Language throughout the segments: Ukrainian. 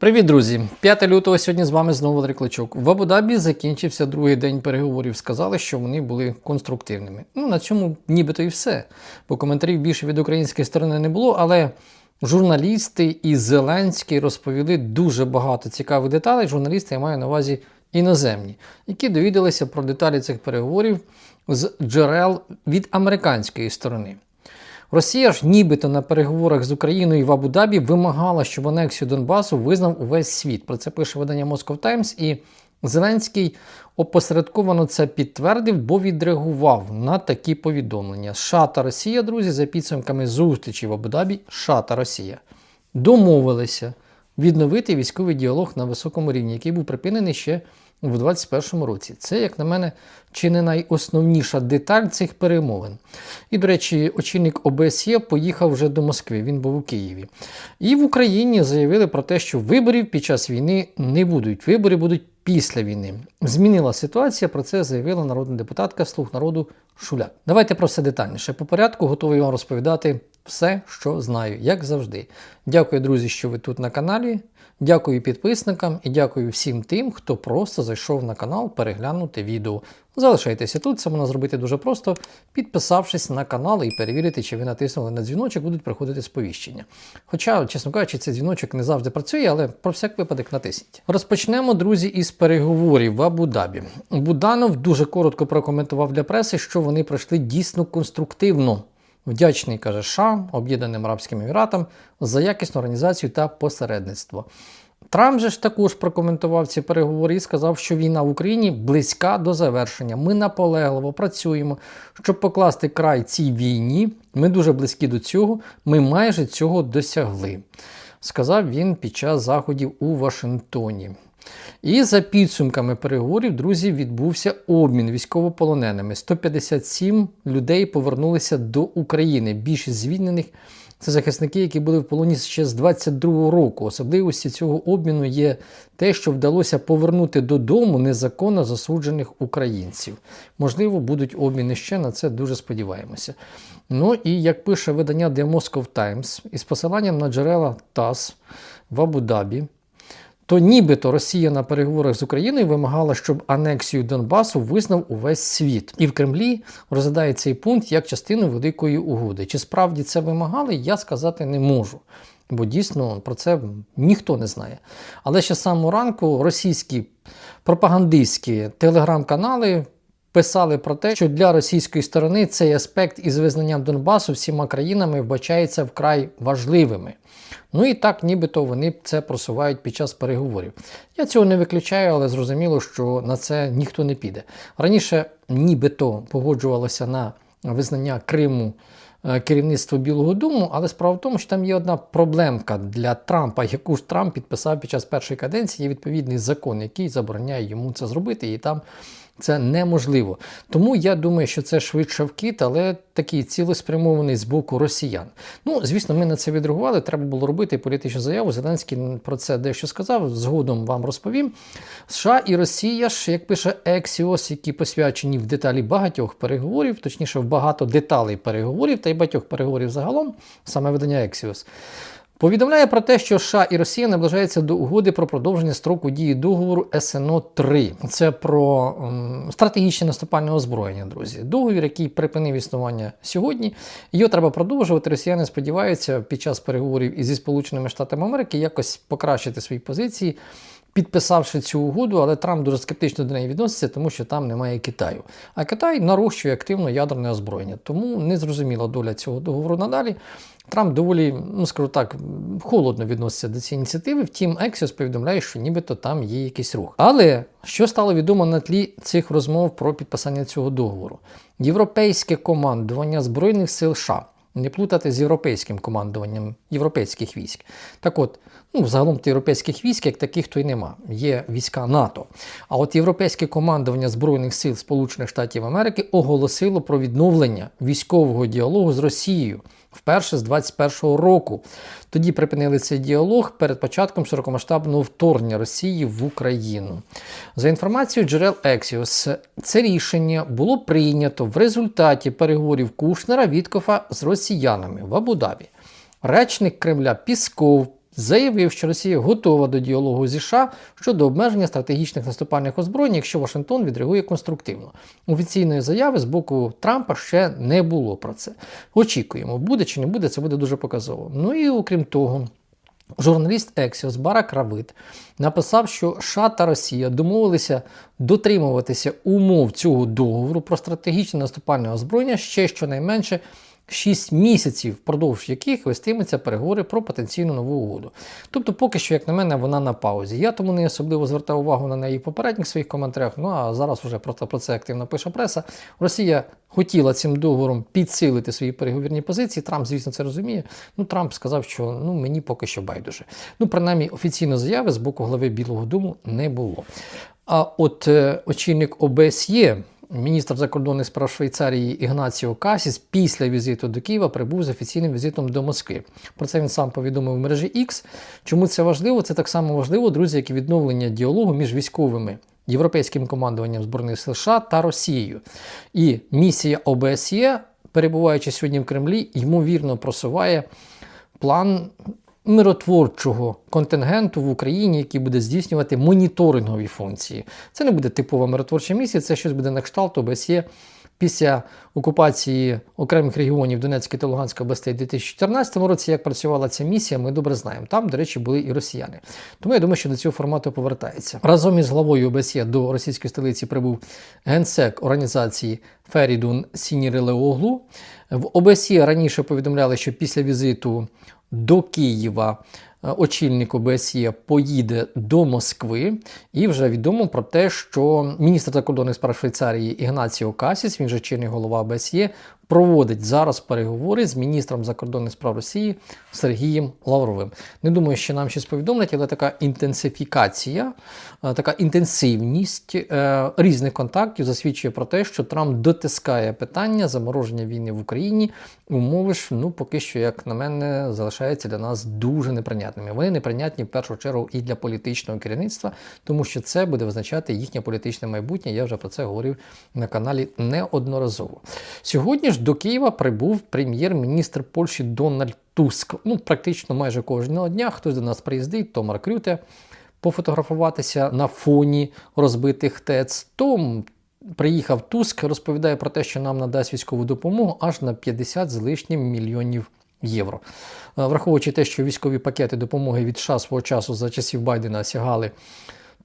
Привіт, друзі! 5 лютого сьогодні з вами знову Валерій Кличок. В Абу-Дабі закінчився другий день переговорів. Сказали, що вони були конструктивними. Ну на цьому нібито і все. Бо коментарів більше від української сторони не було, але журналісти і Зеленський розповіли дуже багато цікавих деталей. Журналісти я маю на увазі іноземні, які довідалися про деталі цих переговорів з джерел від американської сторони. Росія ж нібито на переговорах з Україною в Абу-Дабі вимагала, щоб анексію Донбасу визнав увесь світ. Про це пише видання Moscow Times і Зеленський опосередковано це підтвердив, бо відреагував на такі повідомлення. США та Росія, друзі, за підсумками зустрічі в Абу-Дабі, США та Росія домовилися відновити військовий діалог на високому рівні, який був припинений ще у 2021 році. Це, як на мене, чи не найосновніша деталь цих перемовин. І, до речі, очільник ОБСЄ поїхав вже до Москви, він був у Києві. І в Україні заявили про те, що виборів під час війни не будуть. Вибори будуть після війни. Змінила ситуація, про це заявила народна депутатка Слуг народу Шуляк. Давайте про все детальніше. По порядку готовий вам розповідати все, що знаю, як завжди. Дякую, друзі, що ви тут на каналі. Дякую підписникам і дякую всім тим, хто просто зайшов на канал переглянути відео. Залишайтеся тут, це можна зробити дуже просто, підписавшись на канал і перевірити, чи ви натиснули на дзвіночок, будуть приходити сповіщення. Хоча, чесно кажучи, цей дзвіночок не завжди працює, але про всяк випадок натисніть. Розпочнемо, друзі, із переговорів в Абу-Дабі. Буданов дуже коротко прокоментував для преси, що вони пройшли дійсно конструктивно. Вдячний, каже США, Об'єднаним Арабським Еміратам за якісну організацію та посередництво. Трамп же ж також прокоментував ці переговори і сказав, що війна в Україні близька до завершення. Ми наполегливо працюємо, щоб покласти край цій війні. Ми дуже близькі до цього, ми майже цього досягли, сказав він під час заходів у Вашингтоні. І за підсумками переговорів, друзі, відбувся обмін військовополоненими. 157 людей повернулися до України. Більшість звільнених це захисники, які були в полоні ще з 22-го року. Особливості цього обміну є те, що вдалося повернути додому незаконно засуджених українців. Можливо, будуть обміни ще на це дуже сподіваємося. Ну і як пише видання The Moscow Times із посиланням на джерела ТАСС в Абу-Дабі то нібито Росія на переговорах з Україною вимагала, щоб анексію Донбасу визнав увесь світ. І в Кремлі розглядає цей пункт як частину великої угоди. Чи справді це вимагали, я сказати не можу. Бо дійсно про це ніхто не знає. Але ще самого ранку російські пропагандистські телеграм-канали писали про те, що для російської сторони цей аспект із визнанням Донбасу всіма країнами вбачається вкрай важливими. Ну і так, нібито вони це просувають під час переговорів. Я цього не виключаю, але зрозуміло, що на це ніхто не піде. Раніше нібито погоджувалося на визнання Криму. е, Керівництво Білого Дому, але справа в тому, що там є одна проблемка для Трампа, яку ж Трамп підписав під час першої каденції. Є відповідний закон, який забороняє йому це зробити, і там це неможливо. Тому я думаю, що це швидше вкид, але такий цілеспрямований з боку росіян. Ну, звісно, ми на це відреагували. Треба було робити політичну заяву. Зеленський про це дещо сказав. Згодом вам розповім. США і Росія ж, як пише Ексіос, які посвячені в деталі багатьох переговорів, точніше, в багато деталей переговорів та й багатьох переговорів загалом, саме видання Ексіос. Повідомляє про те, що США і Росія наближаються до угоди про продовження строку дії договору СНО 3 Це про ем, стратегічне наступальне озброєння, друзі. Договір, який припинив існування сьогодні. Його треба продовжувати. Росіяни сподіваються під час переговорів зі Сполученими Штатами Америки якось покращити свої позиції. Підписавши цю угоду, але Трамп дуже скептично до неї відноситься, тому що там немає Китаю. А Китай нарощує активно ядерне озброєння. Тому незрозуміла доля цього договору надалі. Трамп доволі, ну скажу так, холодно відноситься до цієї ініціативи. Втім, Ексіос повідомляє, що нібито там є якийсь рух. Але що стало відомо на тлі цих розмов про підписання цього договору? Європейське командування Збройних сил США. Не плутати з європейським командуванням європейських військ. Так от, ну, загалом європейських військ, як таких, то й нема. Є війська НАТО. А от європейське командування Збройних сил Сполучених Штатів Америки оголосило про відновлення військового діалогу з Росією вперше з 21-го року. Тоді припинили цей діалог перед початком широкомасштабного вторгнення Росії в Україну. За інформацією джерел Ексіос, це рішення було прийнято в результаті переговорів Кушнера Віткофа з росіянами в Абу-Дабі. Речник Кремля Пісков заявив, що Росія готова до діалогу зі США щодо обмеження стратегічних наступальних озброєнь, якщо Вашингтон відреагує конструктивно. Офіційної заяви з боку Трампа ще не було про це. Очікуємо, буде чи не буде, це буде дуже показово. Ну і окрім того. Журналіст Ексіос Барак Равит написав, що США та Росія домовилися дотримуватися умов цього договору про стратегічне наступальне озброєння ще щонайменше 6 місяців, впродовж яких вестимуться переговори про потенційну нову угоду. Тобто, поки що, як на мене, вона на паузі. Я тому не особливо звертав увагу на неї в попередніх своїх коментарях. Ну а зараз вже про, про це активно пише преса. Росія хотіла цим договором підсилити свої переговірні позиції. Трамп, звісно, це розуміє. Ну, Трамп сказав, що ну мені поки що байдуже. Ну, принаймні, офіційної заяви з боку глави Білого Дому не було. А от е, очільник ОБСЄ. Міністр закордонних справ Швейцарії Ігнаціо Касіс після візиту до Києва прибув з офіційним візитом до Москви. Про це він сам повідомив в мережі X. Чому це важливо? Це так само важливо, друзі, як і відновлення діалогу між військовими європейським командуванням збройних сил США та Росією. І місія ОБСЄ, перебуваючи сьогодні в Кремлі, ймовірно просуває план миротворчого контингенту в Україні, який буде здійснювати моніторингові функції. Це не буде типова миротворча місія, це щось буде на кшталт ОБСЄ після окупації окремих регіонів Донецької та Луганської областей у 2014 році, як працювала ця місія, ми добре знаємо. Там, до речі, були і росіяни. Тому я думаю, що до цього формату повертається. Разом із главою ОБСЄ до російської столиці прибув генсек організації Ферідун Сінірелеоглу. В ОБСЄ раніше повідомляли, що після візиту до Києва очільник ОБСЄ поїде до Москви, і вже відомо про те, що міністр закордонних справ Швейцарії Ігнаціо Касіс, він же чинний голова ОБСЄ, проводить зараз переговори з міністром закордонних справ Росії Сергієм Лавровим. Не думаю, що нам щось повідомлять, але така інтенсифікація, е, така інтенсивність е, різних контактів засвідчує про те, що Трамп дотискає питання замороження війни в Україні. Умови ж, ну поки що, як на мене, залишаються для нас дуже неприйнятними. Вони неприйнятні в першу чергу і для політичного керівництва, тому що це буде визначати їхнє політичне майбутнє. Я вже про це говорив на каналі неодноразово. Сьогодні ж до Києва прибув прем'єр-міністр Польщі Дональд Туск. Ну, практично майже кожного дня хтось до нас приїздить, то Марк Рюте пофотографуватися на фоні розбитих ТЕЦ. То приїхав Туск, розповідає про те, що нам надасть військову допомогу аж на 50 з лишнім мільйонів євро. Е, Враховуючи те, що військові пакети допомоги від США свого часу за часів Байдена сягали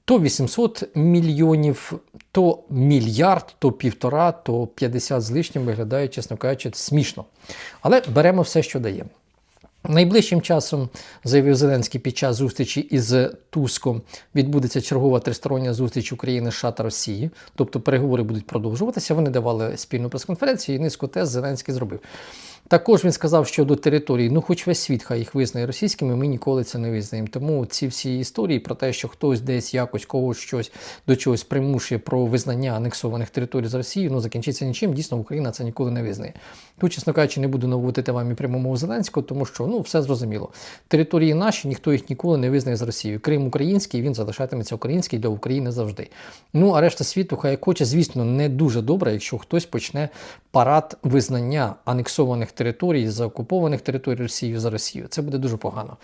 то 800 мільйонів, то мільярд, то півтора, то 50 з лишнім виглядає, чесно кажучи, смішно. Але беремо все, що дає. Найближчим часом, заявив Зеленський під час зустрічі із Туском, відбудеться чергова тристороння зустріч України, США та Росії. Тобто переговори будуть продовжуватися. Вони давали спільну прес-конференцію і низку тез Зеленський зробив. Також він сказав, що до території, ну хоч весь світ хай їх визнає російськими, ми ніколи це не визнаємо. Тому ці всі історії про те, що хтось десь якось когось щось до чогось примушує про визнання анексованих територій з Росією, ну закінчиться нічим. Дійсно, Україна це ніколи не визнає. Тут, чесно кажучи, не буду наводити вам і прямому Зеленського, тому що ну все зрозуміло. Території наші ніхто їх ніколи не визнає з Росією. Крим український, він залишатиметься український для України завжди. Ну а решта світу, хай хоче, звісно, не дуже добре, якщо хтось почне парад визнання анексованих територій за окупованих територій Росією за Росію. Це буде дуже погано.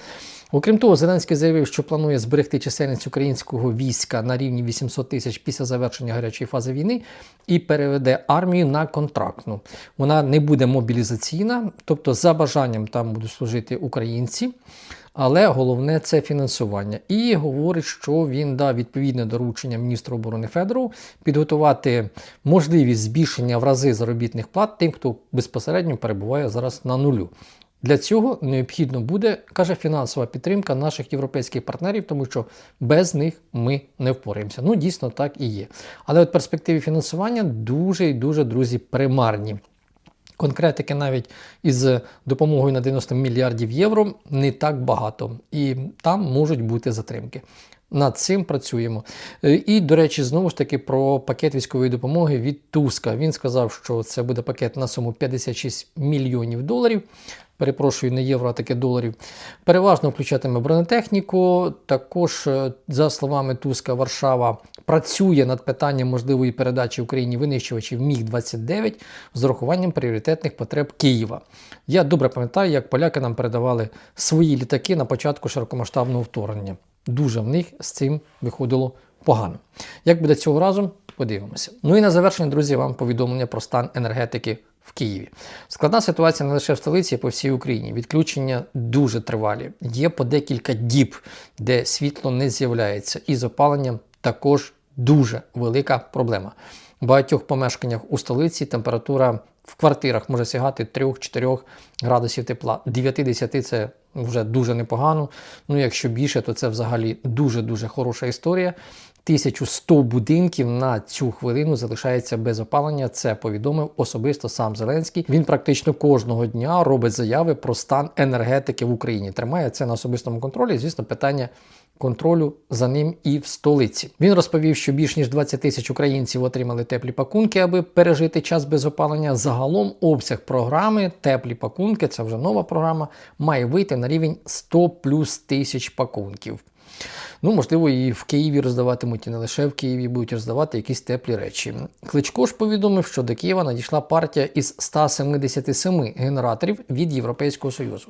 Окрім того, Зеленський заявив, що планує зберегти чисельність українського війська на рівні 800 тисяч після завершення гарячої фази війни і переведе армію на контрактну. Вона не буде мобілізаційна, тобто за бажанням там будуть служити українці. Але головне це фінансування. І говорить, що він дав відповідне доручення міністру оборони Федору підготувати можливість збільшення в рази заробітних плат тим, хто безпосередньо перебуває зараз на нулю. Для цього необхідно буде, каже, фінансова підтримка наших європейських партнерів, тому що без них ми не впораємося. Ну, дійсно так і є. Але от перспективи фінансування дуже і дуже, друзі, примарні. Конкретики навіть із допомогою на 90 мільярдів євро не так багато, і там можуть бути затримки. Над цим працюємо. Е, І, до речі, знову ж таки про пакет військової допомоги від Туска. Він сказав, що це буде пакет на суму 56 мільйонів доларів. перепрошую, не євро, а таке доларів. Переважно включатиме бронетехніку. Також, е, за словами Туска, Варшава працює над питанням можливої передачі Україні винищувачів Міг-29 з урахуванням пріоритетних потреб Києва. Я добре пам'ятаю, як поляки нам передавали свої літаки на початку широкомасштабного вторгнення. Дуже в них з цим виходило погано. Як буде цього разу, подивимося. Ну і на завершення, друзі, вам повідомлення про стан енергетики в Києві. Складна ситуація не лише в столиці, а по всій Україні. Відключення дуже тривалі. Є по декілька діб, де світло не з'являється, і з опаленням також дуже велика проблема. В багатьох помешканнях у столиці температура в квартирах може сягати 3-4 градусів тепла. 9-10 це вже дуже непогано. Ну, якщо більше, то це взагалі дуже-дуже хороша історія. 1100 будинків на цю хвилину залишається без опалення. Це повідомив особисто сам Зеленський. Він практично кожного дня робить заяви про стан енергетики в Україні. Тримає це на особистому контролі. Звісно, питання. Контролю за ним і в столиці. Він розповів, що більш ніж 20 тисяч українців отримали теплі пакунки, аби пережити час без опалення. Загалом обсяг програми теплі пакунки, це вже нова програма, має вийти на рівень 100 плюс тисяч пакунків. Ну, можливо, і в Києві роздаватимуть, і не лише в Києві будуть роздавати якісь теплі речі. Кличко ж повідомив, що до Києва надійшла партія із 177 генераторів від Європейського Союзу.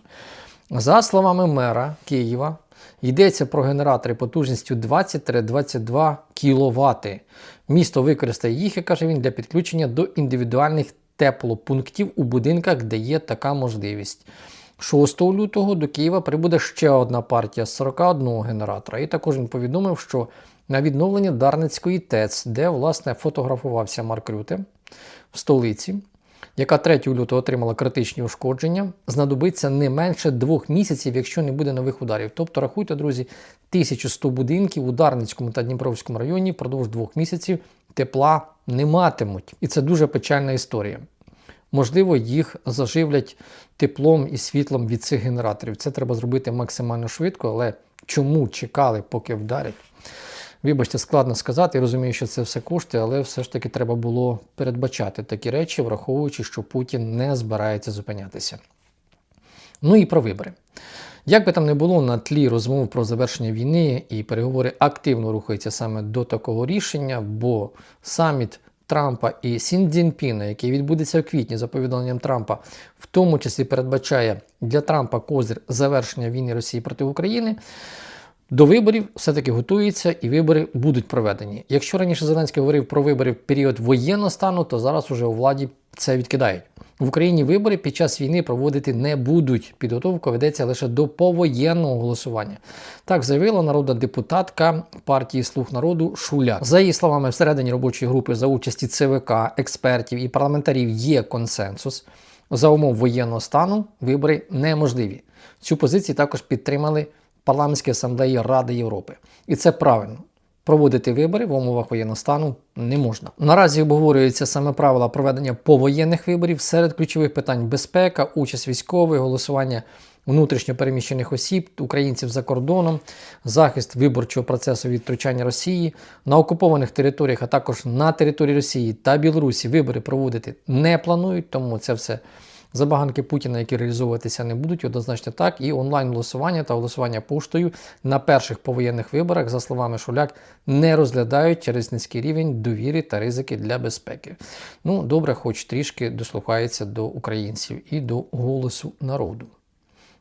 За словами мера Києва, йдеться про генератори потужністю 20-22 кВт. Місто використає їх, каже він, для підключення до індивідуальних теплопунктів у будинках, де є така можливість. 6 лютого до Києва прибуде ще одна партія з 41 генератора. І також він повідомив, що на відновлення Дарницької ТЕЦ, де власне фотографувався Марк Рюте в столиці, яка 3 лютого отримала критичні ушкодження, знадобиться не менше двох місяців, якщо не буде нових ударів. Тобто, рахуйте, друзі, 1100 будинків у Дарницькому та Дніпровському районі впродовж двох місяців тепла не матимуть. І це дуже печальна історія. Можливо, їх заживлять теплом і світлом від цих генераторів. Це треба зробити максимально швидко, але чому чекали, поки вдарять? Вибачте, складно сказати, я розумію, що це все коштує, але все ж таки треба було передбачати такі речі, враховуючи, що Путін не збирається зупинятися. Ну і про вибори. Як би там не було на тлі розмов про завершення війни і переговори активно рухаються саме до такого рішення, бо саміт Трампа і Сін Цзіньпіна, який відбудеться в квітні за повідомленням Трампа, в тому числі передбачає для Трампа козир завершення війни Росії проти України. До виборів все-таки готується і вибори будуть проведені. Якщо раніше Зеленський говорив про вибори в період воєнного стану, то зараз уже у владі це відкидають. В Україні вибори під час війни проводити не будуть. Підготовка ведеться лише до повоєнного голосування. Так заявила народна депутатка партії Слуг народу Шуляк. За її словами, всередині робочої групи за участі ЦВК, експертів і парламентарів є консенсус. За умов воєнного стану вибори неможливі. Цю позицію також підтримали парламентській асамблеї Ради Європи. І це правильно. Проводити вибори в умовах воєнного стану не можна. Наразі обговорюються саме правила проведення повоєнних виборів серед ключових питань безпека, участь військових, голосування внутрішньо переміщених осіб, українців за кордоном, захист виборчого процесу від втручання Росії на окупованих територіях, а також на території Росії та Білорусі вибори проводити не планують, тому це все. Забаганки Путіна, які реалізовуватися не будуть, однозначно так, і онлайн-голосування та голосування поштою на перших повоєнних виборах, за словами Шуляк, не розглядають через низький рівень довіри та ризики для безпеки. Ну, добре, хоч трішки дослухається до українців і до голосу народу.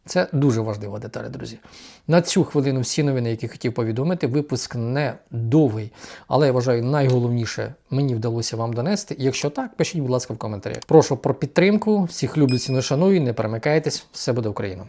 Це дуже важлива деталь, друзі. На цю хвилину всі новини, які хотів повідомити, випуск не довгий, але я вважаю, найголовніше мені вдалося вам донести. Якщо так, пишіть, будь ласка, в коментарях. Прошу про підтримку. Всіх люблю, ціну шаную, не перемикайтесь, все буде Україна.